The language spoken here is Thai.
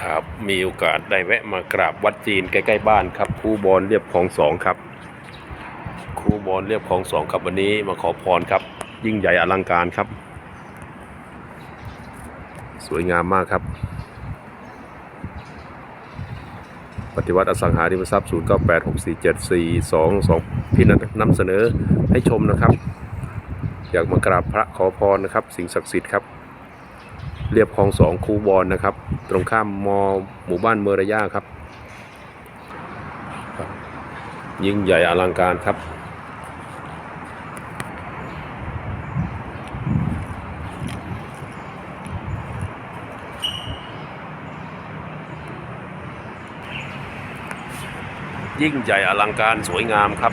ครับมีโอกาสได้แวะมากราบวัดจีนใกล้ๆบ้านครับครูบอลเรียบคลองสองครับครูบอลเรียบคลองสองครับวันนี้มาขอพรครับ ยิ่งใหญ่อลังการครับ สวยงามมากครับ ปฏิวัติอสังหาริมทรัพย์ 0 9 8 6 4 7 4 2 2พี่นันนำเสนอให้ชมนะครับ อยากมากราบพระขอพรนะครับ สิ่งศักดิ์สิทธิ์ครับ เรียบคลองสองคูบอลนะครับ ตรงข้ามมหมู่บ้านเมรยาครับ ยิ่งใหญ่อลังการครับ ยิ่งใหญ่อลังการสวยงามครับ